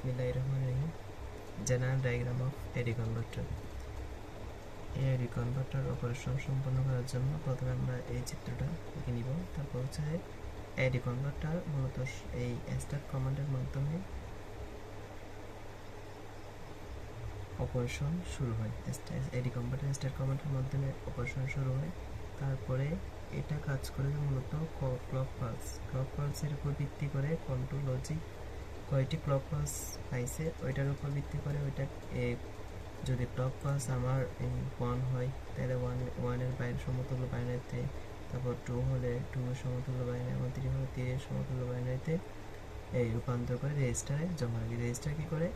Rahim general diagram of A D converter এই A D converter operation সম্পন্ন করার জন্য প্রথমে আমরা এই চিত্রটা এঁকে নিব। তারপর হচ্ছে এডি কনভার্টার মূলত এই স্টার্ট কমান্ডের মাধ্যমে অপারেশন শুরু হয়। এডি কনভার্টার স্টার্ট কমান্ডের মাধ্যমে অপারেশন শুরু হয়। তারপরে এটা কাজ করে মূলত ক্লক পালস ক্লক পালসের উপর ভিত্তি করে কন্ট্রোল লজিক কয়টি ক্লক পালস পাইছে, ওইটার উপর ভিত্তি করে ওইটা যদি ক্লক পালস আমার ওয়ান হয়, তাহলে ওয়ান ওয়ানের বাইরে সমতুল্য বাইনারিতে, তারপর টু হলে টু সমতুল্য বাইনারি, এবং থ্রি হলে থ্রি সমতুল্য বাইনারিতে, এই রূপান্তর করে রেজিস্টারে জমা রাখি। রেজিস্টার কী করে?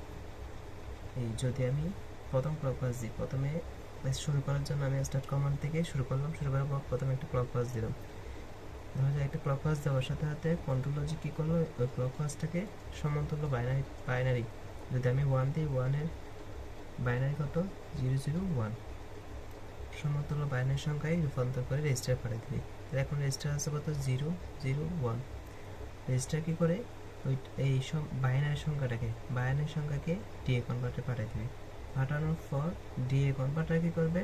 এই যদি আমি প্রথম ক্লক পাস দিই, প্রথমে শুরু করার জন্য আমি স্টার্ট কমান্ড থেকে শুরু করলাম, শুরু করার পর প্রথমে একটা ক্লক পাস দিলাম। যায় একটা ক্লক পাস দেওয়ার সাথে সাথে কন্ট্রোল লজিক কী করল? ওই ক্লক পাসটাকে সমতুল্য বাইনারি বাইনারি যদি আমি ওয়ান দিই ওয়ানের বাইনারি কত? জিরো জিরো ওয়ান সমতুল্য বাইনারি সংখ্যায় রূপান্তর করে রেজিস্টার পাঠিয়ে দিবি তাহলে এখন রেজিস্টার আছে কত? জিরো জিরো ওয়ান রেজিস্টার কী করে? ওই, এই সব বাইনারি সংখ্যাটাকে বাইনারি সংখ্যাকে ডিএ কনভার্টে পাঠিয়ে দিবি পাঠানোর পর ডিএ কনভার্টার কী করবে?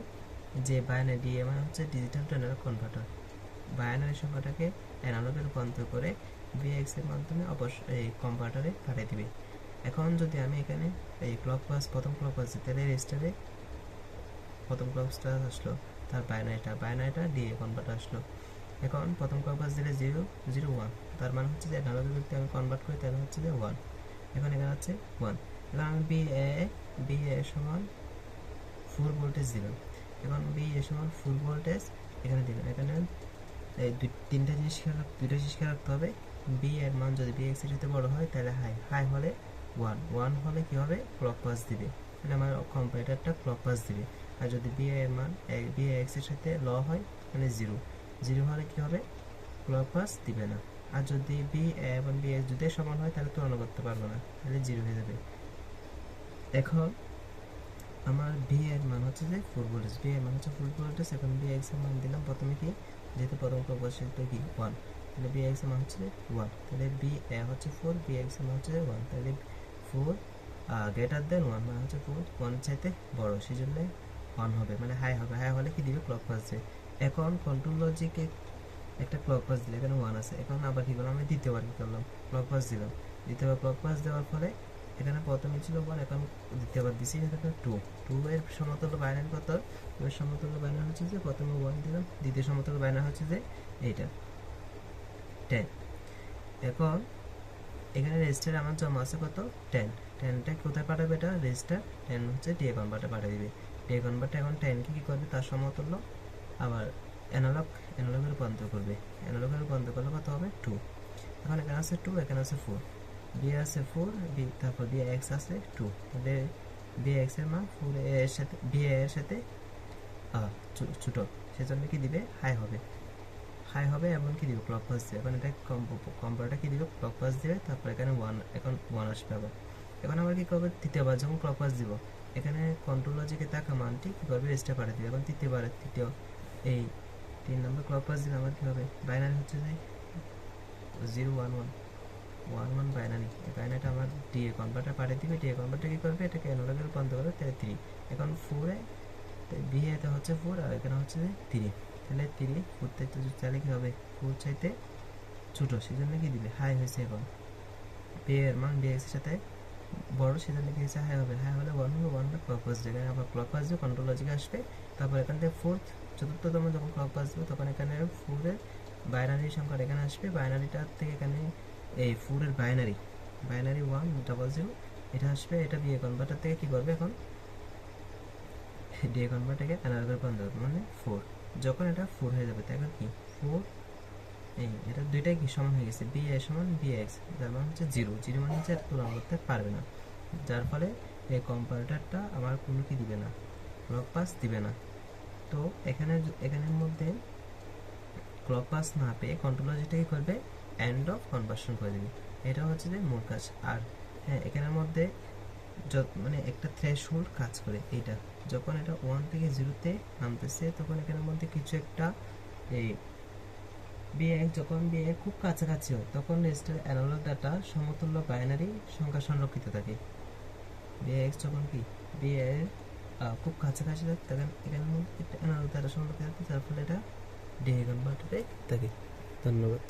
যে বাইনারি ডিএ মানে হচ্ছে digital to analog converter binary সংখ্যাটাকে অ্যানালগে রূপান্তর করে ভিএক্স মাধ্যমে অবশ্য এই কনভার্টারে পাঠিয়ে দিবে। এখন যদি আমি এখানে এই ক্লক পাস প্রথম ক্লক পাস তাহলে রেজিস্টারে প্রথম ক্লকটা আসলো, তার বায়নারিটা বাইনারিটা ডিএ কনভার্টার আসলো। এখন প্রথম ক্লক পাস দিলে জিরো জিরো ওয়ান তার মানে হচ্ছে যে অ্যানালগে যদি আমি কনভার্ট করি, তাহলে হচ্ছে যে ওয়ান এখন এখানে হচ্ছে ওয়ান এখন আমি বি এ বি এ সমান ফুল ভোল্টেজ দিলাম। এখন বি এ সমান ফুল ভোল্টেজ এখানে দিলাম। এখানে এই দুই, তিনটা জিনিস খেয়াল দুইটা জিনিস খেয়াল রাখতে হবে। বি এর মান যদি বি এক্সের সাথে বড় হয়, তাহলে হাই হাই হলে ওয়ান ওয়ান হলে কি হবে? ক্লক পাস দিবে। মানে আমার কম্পিউটারটা ক্লক পাস দিবে। আর যদি বি এর মান বি এক্সের সাথে ল হয় মানে জিরো জিরো হলে কি হবে? ক্লক পাস দিবে না। আর যদি বি এবং বি এক্স যদি সমান হয়, তাহলে তুলনা করতে পারব না। তাহলে জিরো হয়ে যাবে। এখন আমার বি এর মান হচ্ছে যে ভোল্টেজ বি এর মান হচ্ছে ফুল ভোল্টেজ এখন বি এক্সের মান দিলাম। প্রথমে কি? যেহেতু প্রথম ক্লক সেটা কি? ওয়ান তাহলে বি এক্স মান হচ্ছে ওয়ান তাহলে বি এ হচ্ছে ফোর বি এক্স মান হচ্ছে ওয়ান তাহলে ফোর গ্রেটার দেন ওয়ান মানে হচ্ছে ফোর ওয়ান চাইতে বড়। সেই জন্য ওয়ান হবে। মানে হাই হবে। হাই হলে কি দিবে? ক্লক পাস দেবে। এখন কন্ট্রোল লজিকে একটা ক্লক পাস দিলে, এখানে ওয়ান আছে। এখন আবার কি করলাম? আমি দ্বিতীয়বার কি করলাম? ক্লক পাস দিলাম। দ্বিতীয়বার ক্লক পাস দেওয়ার ফলে এখানে প্রথমে ছিল ওয়ান এখন দ্বিতীয়বার দিছি, এখানে টু টু এর সমতুল্য বাইনারি কত? টু এর সমতুল্য বাইনারি হচ্ছে যে প্রথমে ওয়ান দিলাম, দ্বিতীয় সমতুল্য বাইনারি হচ্ছে যে এইটা। টেন এখন এখানে রেজিস্টার আমার জমা আছে কত? টেন টেনটা কোথায় পাঠাবে এটা? রেজিস্টার টেন হচ্ছে ডিএ কনভার্টে পাঠিয়ে দিবে। ডিএ কনভার্টে এখন টেনকে কী করবে? তার সমতুল্য আবার অ্যানালগ অ্যানালগে রূপান্তর করবে। অ্যানালগের রূপান্তর করলে কত হবে? টু এখন এখানে আছে টু এখানে আছে ফোর বি আছে ফোর বি তারপর বি এক্স আছে টু তাহলে বি এক্সের মান ফোর এর সাথে বি এর সাথে ছোট। সেজন্য কি দিবে? হাই হবে। হাই হবে এবং কি দিবে? ক্লক পাস দিবে। এখন এটা কম্পারটা কি দিবে? ক্লক পাস দিবে। তারপর এখানে ওয়ান এখন ওয়ান আসবে আবার। এখন আবার কি করবে? তৃতীয়বার যখন ক্লক পাস দিব, এখানে কন্ট্রোল লজিকে থাকা মানটি কি করবে? রেজিস্টার পাঠিয়ে দিবে। এখন তৃতীয়বার তৃতীয়, এই তিন নম্বর ক্লক পাস দিলে আমার কি হবে? বাইনারি হচ্ছে যে জিরো ওয়ান ওয়ান বাইনারিটা আমার ডিএ কনভার্টার পাঠিয়ে দিবে ডিএ কনভার্টার কি করবে? এটাকে অ্যানালগে রূপান্তর করবে তাহলে থ্রি এখন ফোরে বি এতে হচ্ছে ফোর আর এখানে হচ্ছে থ্রি তাহলে থ্রি ফোর থেকে চাইলে কি হবে? ফোর চাইতে ছোটো, সেজন্য কি দিবে? হাই হয়েছে এখন। বি এর মান বি এক্সের সাথে বড়, সেজন্য কি হয়েছে? হাই হবে। হাই হলে ওয়ান হবে ওয়ান হবে ক্লক পাস দেবে আবার ক্লক দিয়ে কন্ট্রোল লজিকে আসবে, তারপর এখান থেকে ফোর্থ চতুর্থতম যখন ক্লক পাস দেবে তখন এখানে ফোরের বাইনারি সংখ্যাটা এখানে আসবে। বাইনারিটার থেকে এখানে এই ফোরের binary binary one double zero এটা আসবে, এটা বিয়ে কনভার্টার থেকে কি করবে এখন? ডিএ কনভার্টারকে অ্যানালগে রূপান্তর করবে মানে ফোর যখন এটা ফোর হয়ে যাবে তখন কি? ফোর এই, এটা দুইটাই কি সমান হয়ে গেছে? বি এ সমান বি এক্স যার মানে হচ্ছে জিরো জিরো মানে হচ্ছে তুলনা করতে পারবে না। যার ফলে এই কম্পাউটারটা আমার কোনো কি দিবে না? ক্লক পাস দিবে না। তো এখানে, এখানের মধ্যে ক্লক পাস না পেয়ে কন্ট্রোলার যেটা করবে? এন্ড অফ কনভার্সন করে দেবে। এটা হচ্ছে যে মূল কাজ। আর হ্যাঁ এখানের মধ্যে মানে একটা থ্রেশহোল্ড কাজ করে এইটা। যখন এটা ওয়ান থেকে জিরোতে নামতেছে, তখন এখানের মধ্যে কিছু একটা এই বিএ যখন বিএ খুব কাছাকাছি হয়, তখন রেজিস্টার অ্যানালগ ডাটা সমতুল্য বাইনারি সংখ্যা সংরক্ষিত থাকে। বিএক্স যখন কি? বিএ খুব কাছাকাছি থাকে, তখন এখানে মধ্যে একটা অ্যানালগ ডাটা সংরক্ষিত থাকে, যার ফলে এটা ডিএ কনভার্টারে থাকে। ধন্যবাদ।